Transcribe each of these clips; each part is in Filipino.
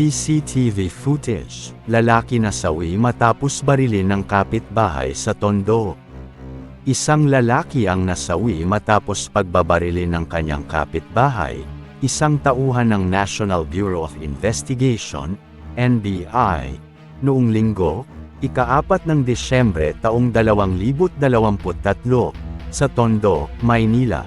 CCTV footage, lalaki na sawi matapos barilin ng kapitbahay sa Tondo. Isang lalaki ang nasawi matapos pagbabarilin ng kanyang kapitbahay, isang tauhan ng National Bureau of Investigation, NBI, noong linggo, ikaapat ng Desyembre taong 2023, sa Tondo, Maynila.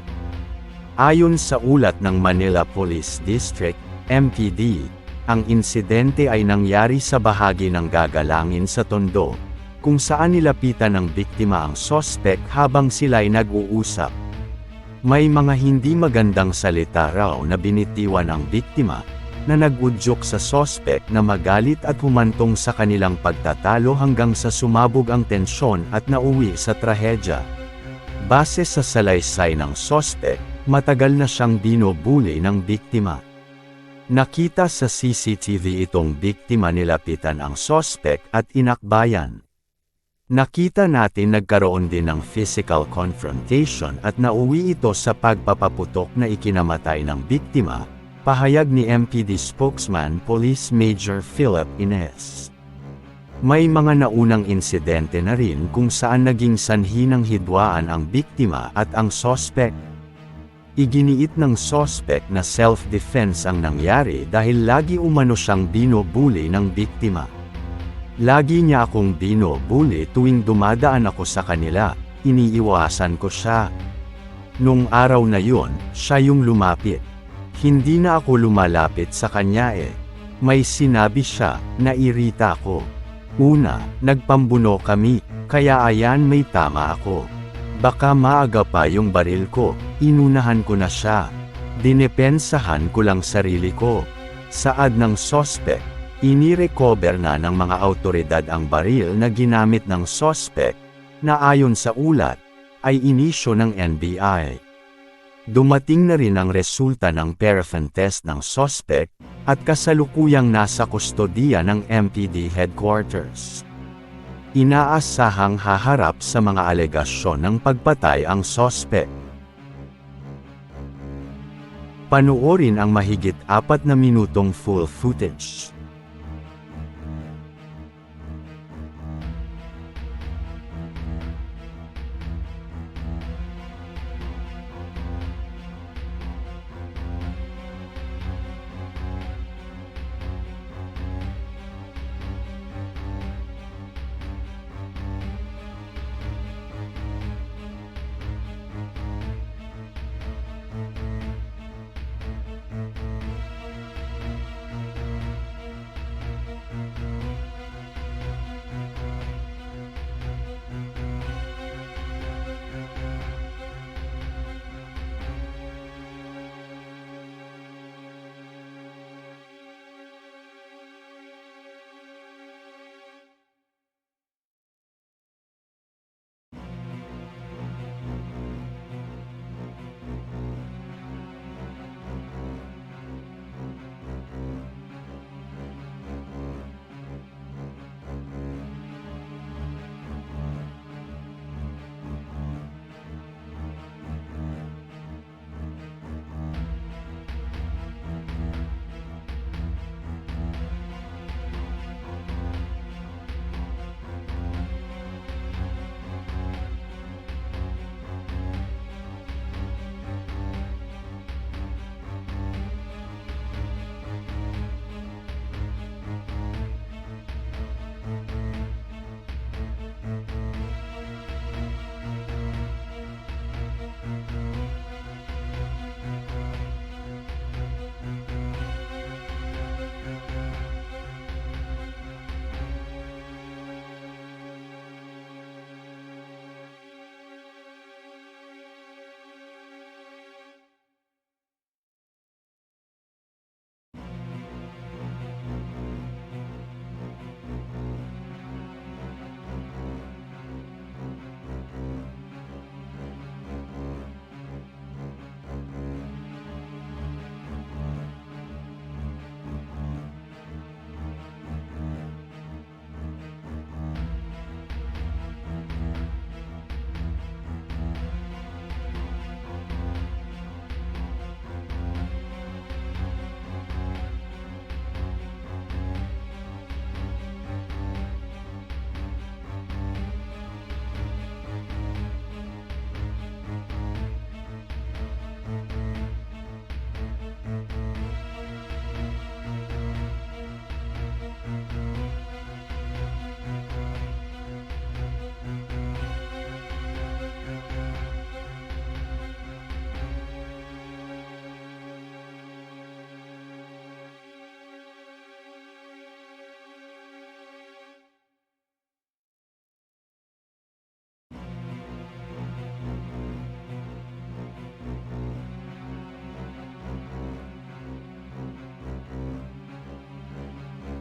Ayon sa ulat ng Manila Police District, MPD, ang insidente ay nangyari sa bahagi ng gagalangin sa Tondo, kung saan nilapitan ng biktima ang sospek habang sila'y nag-uusap. May mga hindi magandang salita raw na binitiwan ang biktima, na nag-udyok sa sospek na magalit at humantong sa kanilang pagtatalo hanggang sa sumabog ang tensyon at nauwi sa trahedya. Base sa salaysay ng sospek, matagal na siyang binubuli ng biktima. Nakita sa CCTV itong biktima nilapitan ang sospek at inakbayan. Nakita natin nagkaroon din ng physical confrontation at nauwi ito sa pagpapaputok na ikinamatay ng biktima, pahayag ni MPD spokesman Police Major Philip Ines. May mga naunang insidente na rin kung saan naging sanhi ng hidwaan ang biktima at ang sospek. Iginiit ng sospek na self-defense ang nangyari dahil lagi umano siyang binubuli ng biktima. Lagi niya akong binubuli tuwing dumadaan ako sa kanila, iniiwasan ko siya. Nung araw na yon, siya yung lumapit. Hindi na ako lumalapit sa kanya eh. May sinabi siya, nairita ako. Una, nagpambuno kami, kaya ayan may tama ako. Baka maaga pa yung baril ko, inunahan ko na siya. Dinepensahan ko lang sarili ko. Saad ng sospek, inirecover na ng mga autoridad ang baril na ginamit ng sospek, na ayon sa ulat, ay inisyo ng NBI. Dumating na rin ang resulta ng paraffin test ng sospek, at kasalukuyang nasa kustodiya ng MPD headquarters. Inaasahang haharap sa mga alegasyon ng pagpatay ang sospek. Panuorin ang mahigit apat na minutong full footage.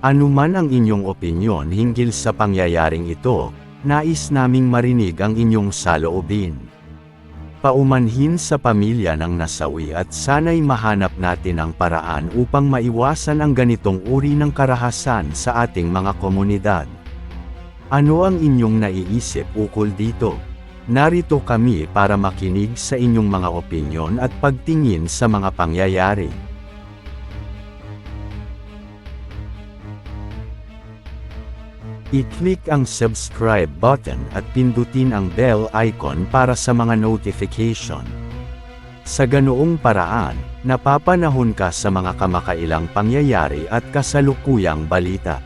Ano man ang inyong opinyon hinggil sa pangyayaring ito, nais naming marinig ang inyong saloobin. Paumanhin sa pamilya ng nasawi at sana'y mahanap natin ang paraan upang maiwasan ang ganitong uri ng karahasan sa ating mga komunidad. Ano ang inyong naiisip ukol dito? Narito kami para makinig sa inyong mga opinyon at pagtingin sa mga pangyayari. I-click ang subscribe button at pindutin ang bell icon para sa mga notification. Sa ganoong paraan, napapanahon ka sa mga kamakailang pangyayari at kasalukuyang balita.